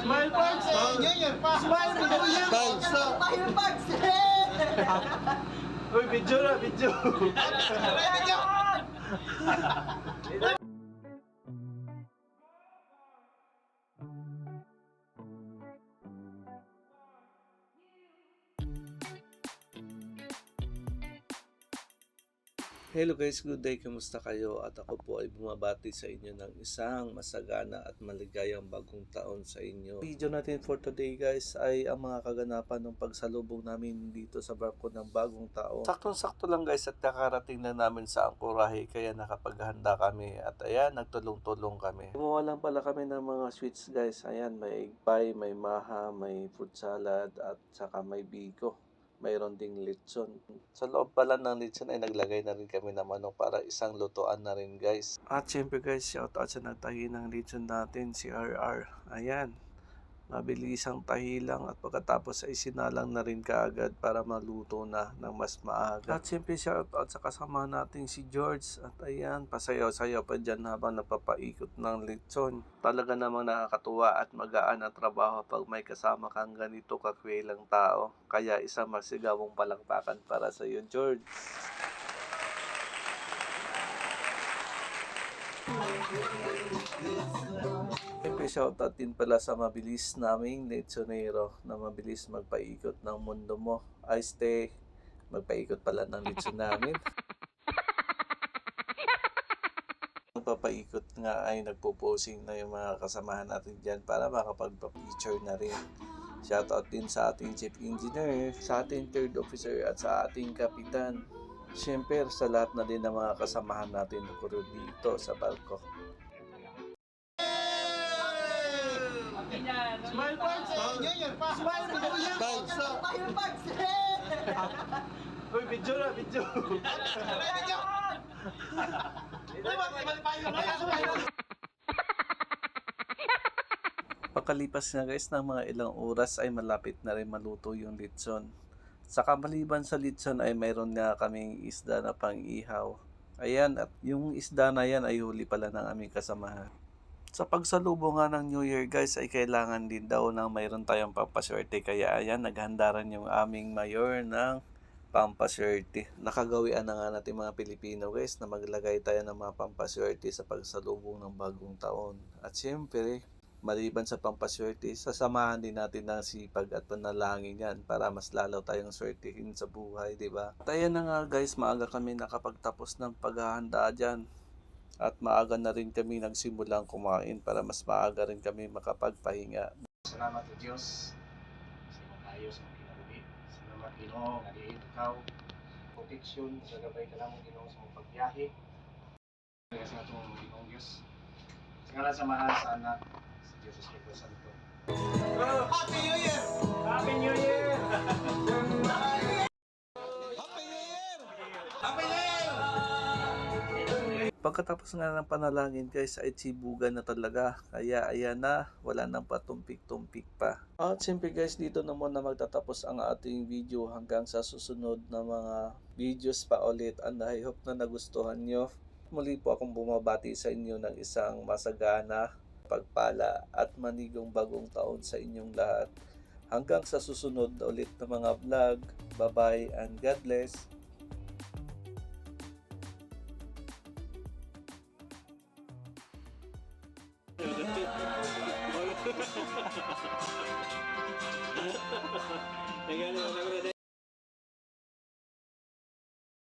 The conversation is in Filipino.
Smile Parks! New Year pa! Smile New Year! Parks! Uy, video na, video! Hello guys, good day. Kamusta kayo? At ako po ay bumabati sa inyo ng isang masagana at maligayang bagong taon sa inyo. Video natin for today guys ay ang mga kaganapan ng pagsalubong namin dito sa barko ng bagong taon. Saktong-sakto lang guys at nakarating na namin sa Angkorahe kaya nakapaghanda kami at ayan, nagtulong-tulong kami. Gumawa lang pala kami ng mga sweets guys. Ayan, may pie, may maha, may fruit salad at saka may biko mayroon ding lechon. Sa loob pala ng lechon ay naglagay na rin kami ng manok para isang lutuan na rin guys. At syempre guys, shout out sa nagtahi ng lechon natin, si RR. Ayan, mabilisang tahi lang at pagkatapos ay sinalang na rin kaagad para maluto na ng mas maaga. At syempre shout out sa kasama natin si George at ayan, pasayaw-sayaw pa dyan habang napapaikot ng lechon. Talaga namang nakakatuwa at magaan ang trabaho pag may kasama kang ganito kakwilang tao. Kaya isang masigawong palakpakan para sa iyo, George. Siyempre, shoutout din pala sa mabilis naming lechonero na mabilis magpaikot ng mundo mo. Ay, stay. Magpaikot pala ng lechon namin. Magpapaikot nga ay nagpo-posing na yung mga kasamahan natin dyan para makapagpa-picture na rin. Shoutout din sa ating chief engineer, sa ating third officer at sa ating kapitan. Siyempre, sa lahat na din ng mga kasamahan natin na crew dito sa barko. Smile Parks! New Year pa! Smile New Year! Fireworks! Uy, video na, video! Pagkalipas nga guys ng mga ilang oras ay malapit na rin maluto yung litson. Sa kamaliban sa litson ay mayroon nga kaming isda na pang-ihaw. Ayan, at yung isda na yan ay huli pala ng aming kasamahan. Sa pagsalubong nga ng New Year guys ay kailangan din daw na mayroon tayong pampaswerte kaya ayan naghandaran yung aming mayor ng pampaswerte. Nakagawian na nga natin mga Pilipino guys na maglagay tayo ng mga pampaswerte sa pagsalubong ng bagong taon. At syempre, maliban sa pampaswerte, sasamahan din natin ng sipag at panalangin yan para mas lalo tayong swertihin sa buhay, di ba? At ayan na nga guys, maaga kami nakapagtapos ng paghahanda dyan. At maaga na rin kami nagsimulang kumain para mas maaga rin kami makapagpahinga. Salamat sa Diyos sa mga tayo sa mga kinabuhi. Salamat Ginoo nga diin ikaw protection sa gabay ka lang Ginoo sa mga pagbiyahe. Kaya sa atong Ginoong Diyos. Sa sa mahal sa anak Diyos Espiritu Santo. Happy New Year! Happy New Year! Happy New Year! Happy New Year! Pagkatapos nga ng panalangin guys ay sibugan na talaga. Kaya ayan na, wala nang patumpik-tumpik pa. At siyempre guys, dito na muna magtatapos ang ating video hanggang sa susunod na mga videos pa ulit. And I hope na nagustuhan nyo. Muli po akong bumabati sa inyo ng isang masagana, pagpala at manigong bagong taon sa inyong lahat. Hanggang sa susunod ulit na mga vlog. Bye-bye and God bless. Nagano.